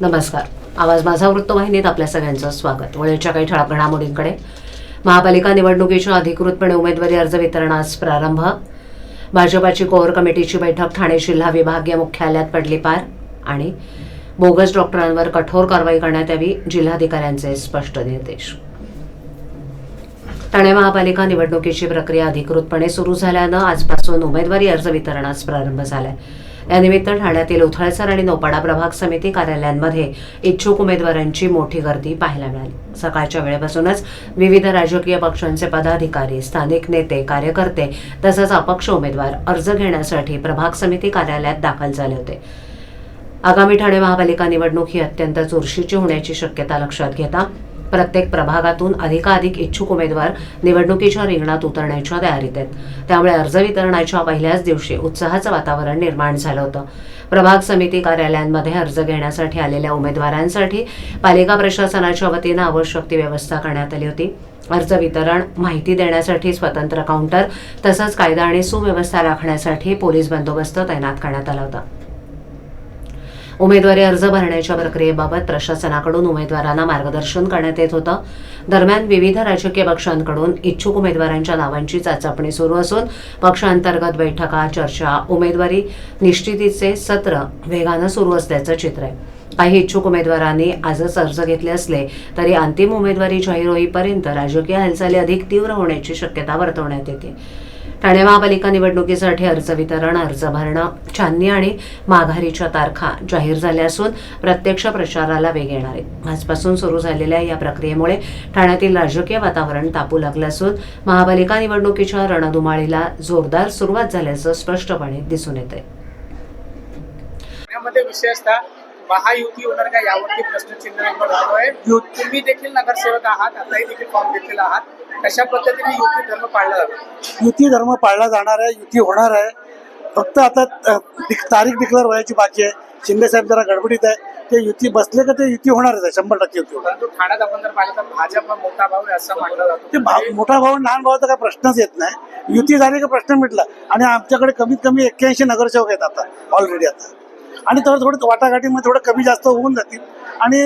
नमस्कार. आवाज माझा वृत्तवाहिनीत आपल्या सगळ्यांचं स्वागत. वेळेच्या काही ठळक घडामोडींकडे. महापालिका निवडणुकीच्या अधिकृतपणे उमेदवारी अर्ज वितरणास प्रारंभ. भाजपाची कोर कमिटीची बैठक ठाणे जिल्हा विभागीय मुख्यालयात पडली पार आणि बोगस डॉक्टरांवर कठोर कारवाई करण्यात यावी जिल्हाधिकाऱ्यांचे स्पष्ट निर्देश. ठाणे महापालिका निवडणुकीची प्रक्रिया अधिकृतपणे सुरू झाल्यानं आजपासून उमेदवारी अर्ज वितरणास प्रारंभ झालाय. यानिमित्त ठाण्यातील उथळसर आणि नोपाडा प्रभाग समिती कार्यालयांमध्ये इच्छुक उमेदवारांची मोठी गर्दी पाहायला मिळाली. सकाळच्या वेळेपासूनच विविध राजकीय पक्षांचे पदाधिकारी स्थानिक नेते कार्यकर्ते तसंच अपक्ष उमेदवार अर्ज घेण्यासाठी प्रभाग समिती कार्यालयात दाखल झाले होते. आगामी ठाणे महापालिका निवडणूक ही अत्यंत चुरशीची होण्याची शक्यता लक्षात घेता प्रत्येक प्रभागातून अधिकाधिक इच्छुक उमेदवार निवडणुकीच्या रिंगणात उतरण्याच्या तयारीत आहेत. त्यामुळे अर्ज वितरणाच्या पहिल्याच दिवशी उत्साहाचं वातावरण निर्माण झालं होतं. प्रभाग समिती कार्यालयांमध्ये अर्ज घेण्यासाठी आलेल्या उमेदवारांसाठी पालिका प्रशासनाच्या वतीनं आवश्यक ती व्यवस्था करण्यात आली होती. अर्ज वितरण माहिती देण्यासाठी स्वतंत्र काउंटर तसंच कायदा आणि सुव्यवस्था राखण्यासाठी पोलीस बंदोबस्त तैनात करण्यात आला होता. उमेदवारी अर्ज भरण्याच्या प्रक्रियेबाबत प्रशासनाकडून उमेदवारांना मार्गदर्शन करण्यात येत होतं. दरम्यान विविध राजकीय पक्षांकडून इच्छुक उमेदवारांच्या नावांची चाचपणी सुरू असून पक्षांतर्गत बैठका चर्चा उमेदवारी निश्चितीचे सत्र वेगानं सुरू असल्याचं चित्र आहे. काही इच्छुक उमेदवारांनी आजच अर्ज घेतले असले तरी अंतिम उमेदवारी जाहीर होईपर्यंत राजकीय हालचाली अधिक तीव्र होण्याची शक्यता वर्तवण्यात येते. ठाणे महापालिका निवडणुकीसाठी अर्ज वितरण अर्ज भरणं छाननी आणि माघारीच्या तारखा जाहीर झाल्या असून प्रत्यक्ष प्रचाराला वेग येणार आहे. आजपासून सुरू झालेल्या या प्रक्रियेमुळे ठाण्यातील राजकीय वातावरण तापू लागलं असून महापालिका निवडणुकीच्या रणधुमाळीला जोरदार सुरुवात झाल्याचं स्पष्टपणे दिसून येत आहे विशेषतः महायुती होणार का यावरती प्रश्नचिन्ह निर्माण झालो आहे तुम्ही देखील नगरसेवक आहात आताही देखील फॉर्म घेतलेला आहात. कशा पद्धतीने युती धर्म पाळला जातो? युती धर्म पाळला जाणार आहे युती होणार आहे. फक्त आता तारीख डिक्लेअर व्हायची बाकी आहे. शिंदे साहेब जरा गडबडीत आहे. ते युती बसले का ते युती होणारच आहे शंभर टक्के युती होणार. ठाण्यात आपण जर पाहिलं तर भाजप मोठा भाऊ आहे असं मानलं ते जातो भाव मोठा भाऊ लहान भावाचा काही प्रश्नच येत नाही. युती झाली का प्रश्न मिटला. आणि आमच्याकडे कमीत कमी एक्क्याऐंशी नगरसेवक आहेत आता ऑलरेडी आता. आणि थोडं थोडं वाटाघाटीमध्ये थोडं कमी जास्त होऊन जातील. आणि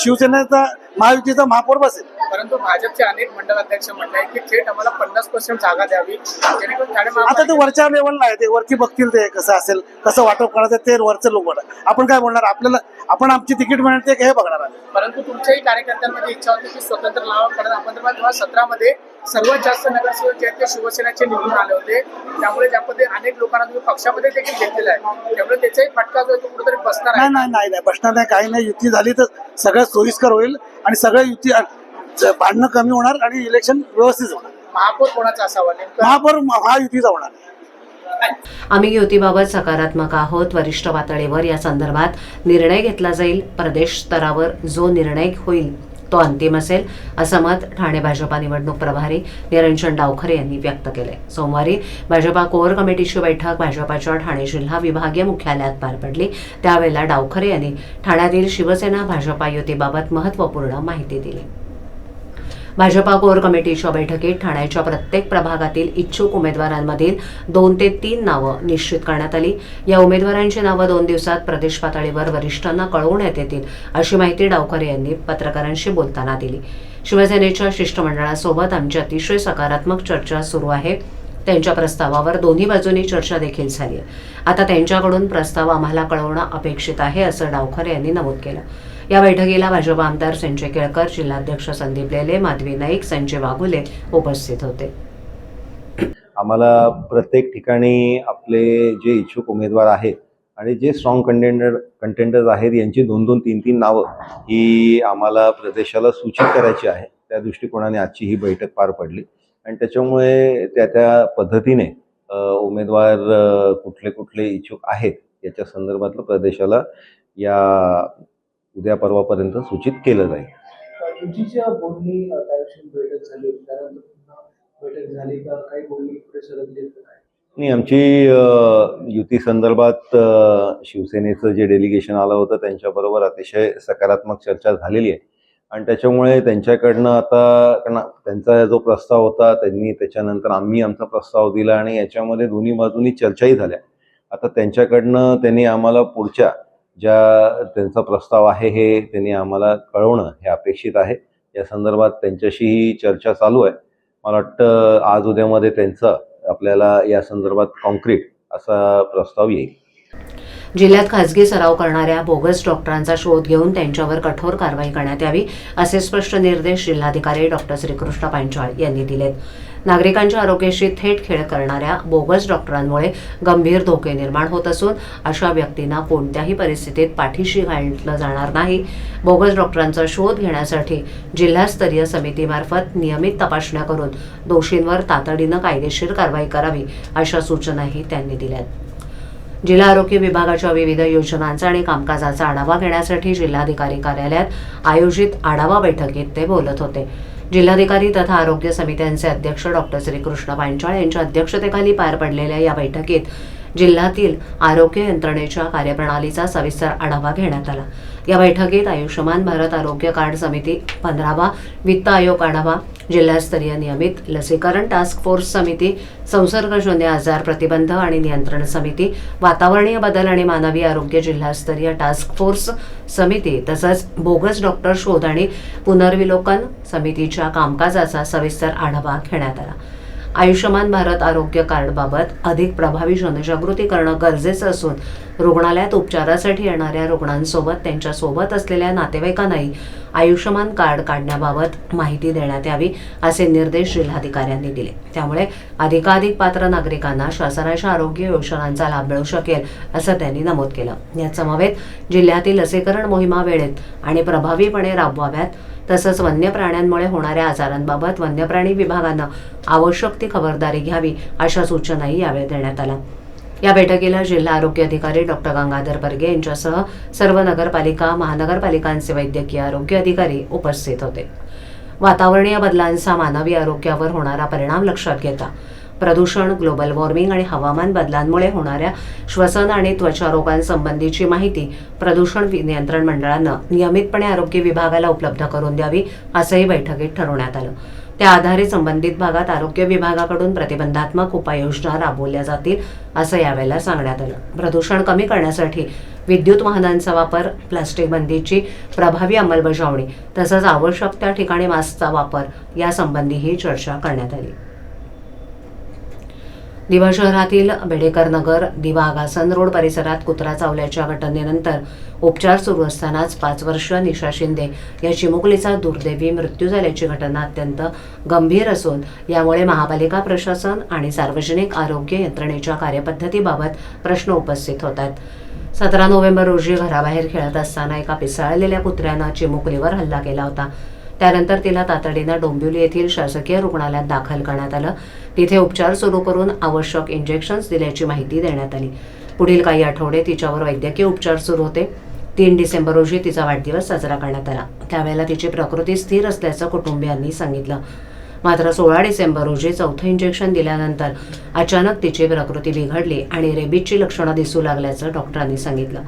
शिवसेनेचा महायुतीचा महापौर बसेल. परंतु भाजपचे अनेक मंडळ अध्यक्ष म्हणले की थेट आम्हाला पन्नास पर्सेंट जागा द्यावी. जेणेकरून आता ते वरच्या लेवलला आहे ते वरती बघतील ते कसं असेल कसं वाटप करायचं ते वरचं लोक आपण काय बोलणार? आपल्याला आपण आमची तिकीट मिळते हे बघणार परंतु तुमच्याही कार्यकर्त्यांमध्ये इच्छा होती की स्वतंत्र लावा कारण आपण सतरामध्ये सर्वात जास्त नगरसेवक जे आहेत ते शिवसेनेचे निवडून आले होते. त्यामुळे ज्या पद्धतीने अनेक लोकांना तुम्ही पक्षामध्ये देखील घेतलेला आहे. त्यामुळे त्याचाही फटका जो आहे तो कुठेतरी बसणार नाही आहे. नाही नाही नाही बसणार नाही काही नाही. युती झाली तर सगळं सोयीस्कर होईल आणि सगळं युती भांडणं कमी होणार आणि इलेक्शन व्यवस्थित होणार. महापौर कोणाचा असावा नेमकं? महापौर महायुतीचा होणार. आम्ही युतीबाबत सकारात्मक आहोत. वरिष्ठ पातळीवर या संदर्भात निर्णय घेतला जाईल. प्रदेश स्तरावर जो निर्णय होईल तो अंतिम असेल असं मत ठाणे भाजपा निवडणूक प्रभारी निरंजन डावखरे यांनी व्यक्त केले सोमवारी भाजपा कोअर कमिटीची बैठक भाजपाच्या ठाणे जिल्हा विभागीय मुख्यालयात पार पडली. त्यावेळेला डावखरे यांनी ठाण्यातील शिवसेना भाजपा युतीबाबत महत्त्वपूर्ण माहिती दिली. भाजपा कोर कमिटीच्या बैठकीत ठाण्याच्या प्रत्येक प्रभागातील इच्छुक उमेदवारांमधील दोन ते तीन नावं निश्चित करण्यात आली. या उमेदवारांची नावं दोन दिवसात प्रदेश पातळीवर वरिष्ठांना कळवण्यात येतील अशी माहिती डावकर यांनी पत्रकारांशी बोलताना दिली. शिवसेनेच्या शिष्टमंडळासोबत आमची अतिशय सकारात्मक चर्चा सुरू आहे. त्यांच्या प्रस्तावावर दोन्ही बाजूंनी चर्चा देखील झाली आहे. आता त्यांच्याकडून प्रस्ताव आम्हाला कळवणं अपेक्षित आहे असं डावखरे यांनी नमूद केलं. या बैठकीला भाजप आमदार संजय केळकर जिल्हाध्यक्ष संदीप लेले माधवी नाईक संजय वाघुले उपस्थित होते. आम्हाला प्रत्येक ठिकाणी आपले जे इच्छुक उमेदवार आहेत आणि जे स्ट्रॉंग कंटेंडर कंटेंडर्स आहेत यांची दोन दोन तीन तीन नावं ही आम्हाला प्रदेशाला सूचित करायची आहे. त्या दृष्टिकोनाने आजची ही बैठक पार पडली. आणि त्याच्यामुळे त्या त्या पद्धतीने उमेदवार कुठले कुठले इच्छुक आहेत याच्या संदर्भातलं प्रदेशाला या उद्या परवापर्यंत सूचित केलं जाईल. युतीच्या बोलणी अ, त्या दिवशी बैठक झाली त्यानंतर पुन्हा बैठक झाली का? काही बोलणी पुढे सरकली आहेत का काय? नाही आमची युती संदर्भात शिवसेनेचं जे डेलिगेशन आलं होतं त्यांच्याबरोबर अतिशय सकारात्मक चर्चा झालेली आहे. आणि त्याच्यामुळे त्यांच्याकडनं आता त्यांचा जो प्रस्ताव होता त्यांनी त्याच्यानंतर आम्ही आमचा प्रस्ताव दिला आणि याच्यामध्ये दोन्ही बाजूनी चर्चाही झाल्या. आता त्यांच्याकडनं त्यांनी आम्हाला पुढच्या ज्या त्यांचा प्रस्ताव आहे हे त्यांनी आम्हाला कळवणं हे अपेक्षित आहे. या संदर्भात त्यांच्याशीही चर्चा चालू आहे. मला वाटतं आज उद्यामध्ये त्यांचं आपल्याला या संदर्भात कॉन्क्रीट असा प्रस्ताव येईल. जिल्ह्यात खासगी सराव करणाऱ्या बोगस डॉक्टरांचा शोध घेऊन त्यांच्यावर कठोर कारवाई करण्यात यावी असे स्पष्ट निर्देश जिल्हाधिकारी डॉक्टर श्रीकृष्ण पांचाळ यांनी दिलेत. नागरिकांच्या आरोग्याशी थेट खेळ करणाऱ्या बोगस डॉक्टरांमुळे गंभीर धोके निर्माण होत असून अशा व्यक्तींना कोणत्याही परिस्थितीत पाठीशी घाललं जाणार नाही. बोगस डॉक्टरांचा शोध घेण्यासाठी जिल्हास्तरीय समितीमार्फत नियमित तपासण्या करून दोषींवर तातडीनं कायदेशीर कारवाई करावी अशा सूचनाही त्यांनी दिल्यात. जिल्हा आरोग्य विभागाच्या विविध योजनांचा आणि कामकाजाचा आढावा घेण्यासाठी जिल्हाधिकारी कार्यालयात आयोजित आढावा बैठकीत ते बोलत होते. जिल्हाधिकारी तथा आरोग्य समित्यांचे अध्यक्ष डॉक्टर श्रीकृष्ण पांचाळ यांच्या अध्यक्षतेखाली पार पडलेल्या या बैठकीत जिल्ह्यातील आरोग्य यंत्रणेच्या कार्यप्रणालीचा सविस्तर आढावा घेण्यात आला. या बैठकीत आयुष्यमान भारत आरोग्य कार्ड समिती पंधरावा वित्त आयोग आढावा जिल्हास्तरीय नियमित लसीकरण टास्क फोर्स समिती संसर्गजन्य आजार प्रतिबंध आणि नियंत्रण समिती वातावरणीय बदल आणि मानवी आरोग्य जिल्हास्तरीय टास्क फोर्स समिती तसंच बोगस डॉक्टर शोध आणि पुनर्विलोकन समितीच्या कामकाजाचा सविस्तर आढावा घेण्यात आला. आयुष्यमान भारत आरोग्य कार्डबाबत अधिक प्रभावी जनजागृती करणं गरजेचं असून रुग्णालयात उपचारासाठी येणाऱ्या रुग्णांसोबत त्यांच्यासोबत असलेल्या नातेवाईकांनाही आयुष्यमान कार्ड काढण्याबाबत माहिती देण्यात यावी असे निर्देश जिल्हाधिकाऱ्यांनी दिले. त्यामुळे अधिकाधिक पात्र नागरिकांना शासनाच्या आरोग्य योजनांचा लाभ मिळू शकेल असं त्यांनी नमूद केलं. या समवेत जिल्ह्यातील लसीकरण मोहिमा वेळेत आणि प्रभावीपणे राबवाव्यात तसंच वन्य प्राण्यांमुळे होणाऱ्या आजारांबाबत वन्यप्राणी विभागानं आवश्यक ती खबरदारी घ्यावी अशा सूचनाही यावेळी देण्यात आल्या. या बैठकीला जिल्हा आरोग्य अधिकारी डॉक्टर गंगाधर बर्गे यांच्यासह सर्व नगरपालिका महानगरपालिकांचे वैद्यकीय आरोग्य अधिकारी उपस्थित होते. वातावरणीय बदलांचा मानवी आरोग्यावर होणारा परिणाम लक्षात घेता प्रदूषण ग्लोबल वॉर्मिंग आणि हवामान बदलांमुळे होणाऱ्या श्वसन आणि त्वचा रोगांसंबंधीची माहिती प्रदूषण नियंत्रण मंडळानं नियमितपणे आरोग्य विभागाला उपलब्ध करून द्यावी असंही बैठकीत ठरवण्यात आलं. त्या आधारे संबंधित भागात आरोग्य विभागाकडून प्रतिबंधात्मक उपाययोजना राबवल्या जातील असं यावेळेला सांगण्यात आलं. प्रदूषण कमी करण्यासाठी विद्युत वाहनांचा वापर प्लास्टिक बंदीची प्रभावी अंमलबजावणी तसंच आवश्यक त्या ठिकाणी मास्कचा वापर यासंबंधीही चर्चा करण्यात आली. दिवा शहरातील बेडेकर नगर दिवा आगासन रोड परिसरात कुत्रा चावल्याच्या घटनेनंतर उपचार सुरू असतानाच पाच वर्ष निशा शिंदे या चिमुकलीचा दुर्दैवी मृत्यू झाल्याची घटना अत्यंत गंभीर असून यामुळे महापालिका प्रशासन आणि सार्वजनिक आरोग्य यंत्रणेच्या कार्यपद्धतीबाबत प्रश्न उपस्थित होत आहेत. सतरा नोव्हेंबर रोजी घराबाहेर खेळत असताना एका पिसाळलेल्या कुत्र्यानं चिमुकलीवर हल्ला केला होता. त्यानंतर तिला तातडीनं डोंबिवली येथील शासकीय रुग्णालयात दाखल करण्यात आलं. तिथे उपचार सुरू करून आवश्यक इंजेक्शन्स दिल्याची माहिती देण्यात आली. पुढील काही आठवडे तिच्यावर वैद्यकीय उपचार सुरू होते. तीन डिसेंबर रोजी तिचा वाढदिवस साजरा करण्यात आला. त्यावेळेला तिची प्रकृती स्थिर असल्याचं कुटुंबियांनी सांगितलं. मात्र सोळा डिसेंबर रोजी चौथं इंजेक्शन दिल्यानंतर अचानक तिची प्रकृती बिघडली आणि रेबीजची लक्षणं दिसू लागल्याचं डॉक्टरांनी सांगितलं.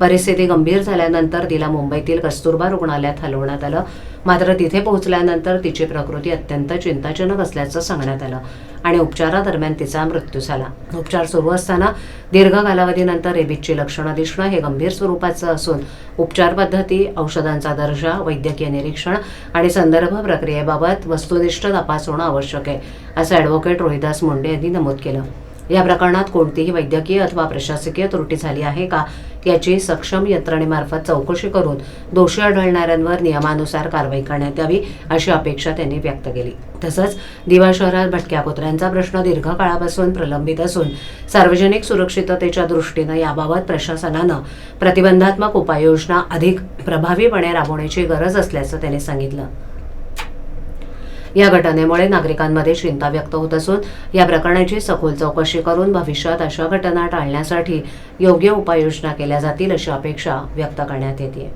परिस्थिती गंभीर झाल्यानंतर तिला मुंबईतील कस्तुरबा रुग्णालयात हलवण्यात आलं. मात्र तिथे पोहोचल्यानंतर तिची प्रकृती अत्यंत चिंताजनक असल्याचं सांगण्यात आलं आणि उपचारादरम्यान तिचा मृत्यू झाला. उपचार सुरू असताना दीर्घ कालावधीनंतर रेबीजची लक्षणं दिसणं हे गंभीर स्वरूपाचं असून उपचार पद्धती औषधांचा दर्जा वैद्यकीय निरीक्षण आणि संदर्भ प्रक्रियेबाबत वस्तुनिष्ठ तपास होणं आवश्यक आहे असं ॲडव्होकेट रोहिदास मुंडे यांनी नमूद केलं. या प्रकरणात कोणतीही वैद्यकीय अथवा प्रशासकीय त्रुटी झाली आहे का याची सक्षम यंत्रणेमार्फत चौकशी करून दोषी आढळणाऱ्यांवर नियमानुसार कारवाई करण्यात यावी अशी अपेक्षा त्यांनी व्यक्त केली. तसंच दिवा शहरात भटक्या कुत्र्यांचा प्रश्न दीर्घकाळापासून प्रलंबित असून सार्वजनिक सुरक्षिततेच्या दृष्टीनं याबाबत प्रशासनानं प्रतिबंधात्मक उपाययोजना अधिक प्रभावीपणे राबवण्याची गरज असल्याचं त्यांनी सांगितलं. या घटनेमुळे नागरिकांमध्ये चिंता व्यक्त होत असून या प्रकरणाची सखोल चौकशी करून भविष्यात अशा घटना टाळण्यासाठी योग्य उपाययोजना केल्या जातील अशी अपेक्षा व्यक्त करण्यात येते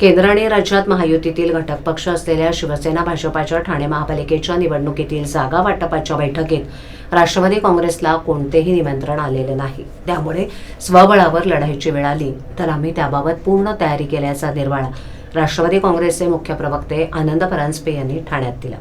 केंद्र आणि राज्यात महायुतीतील घटक पक्ष असलेल्या शिवसेना भाजपाच्या ठाणे महापालिकेच्या निवडणुकीतील जागा वाटपाच्या बैठकीत राष्ट्रवादी काँग्रेसला कोणतेही निमंत्रण आलेले नाही. त्यामुळे स्वबळावर लढाईची वेळ आली तर आम्ही त्याबाबत पूर्ण तयारी केल्याचा निर्वाळा राष्ट्रवादी काँग्रेसचे मुख्य प्रवक्ते आनंद परांजपे यांनी ठाण्यात दिला.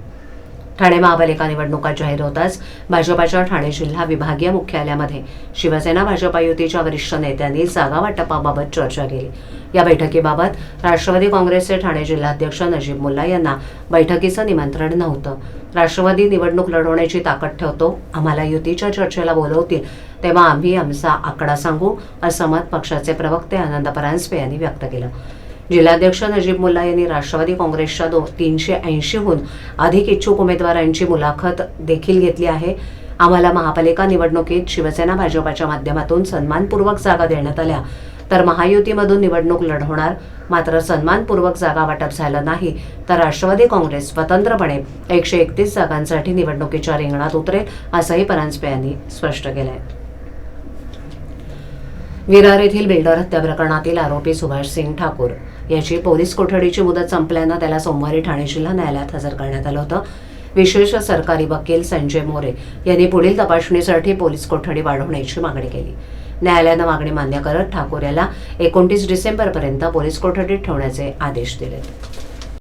ठाणे महापालिका निवडणुका जाहीर होताच भाजपाच्या ठाणे जिल्हा विभागीय मुख्यालयामध्ये शिवसेना भाजपा युतीच्या वरिष्ठ नेत्यांनी जागा वाटपाबाबत चर्चा केली. या बैठकीबाबत राष्ट्रवादी काँग्रेसचे ठाणे जिल्हाध्यक्ष नजीब मुल्ला यांना बैठकीचं निमंत्रण नव्हतं. राष्ट्रवादी निवडणूक लढवण्याची ताकद ठेवतो आम्हाला युतीच्या चर्चेला बोलवतील तेव्हा आम्ही आमचा आकडा सांगू असं मत पक्षाचे प्रवक्ते आनंद परांजपे यांनी व्यक्त केलं. जिल्हाध्यक्ष नजीब मुल्ला यांनी राष्ट्रवादी काँग्रेसच्या दो तीनशे ऐंशीहून अधिक इच्छुक उमेदवारांची मुलाखत देखील घेतली आहे. आम्हाला महापालिका निवडणुकीत शिवसेना भाजपाच्या माध्यमातून सन्मानपूर्वक जागा देण्यात आल्या. तर महायुतीमधून निवडणूक लढवणार मात्र सन्मानपूर्वक जागा वाटप झालं नाही तर राष्ट्रवादी काँग्रेस स्वतंत्रपणे एकशे एकतीस जागांसाठी निवडणुकीच्या रिंगणात उतरेल असंही परांजपे यांनी स्पष्ट केलंय. विरार येथील बिल्डर हत्या प्रकरणातील आरोपी सुभाष सिंग ठाकूर याची पोलीस कोठडीची मुदत संपल्यानं त्याला सोमवारी ठाणे जिल्हा न्यायालयात हजर करण्यात आलं होतं. विशेष सरकारी वकील संजय मोरे यांनी पुढील तपासणीसाठी पोलीस कोठडी वाढवण्याची मागणी केली. न्यायालयानं मागणी मान्य करत ठाकूर याला एकोणतीस डिसेंबरपर्यंत पोलीस कोठडीत ठेवण्याचे आदेश दिले.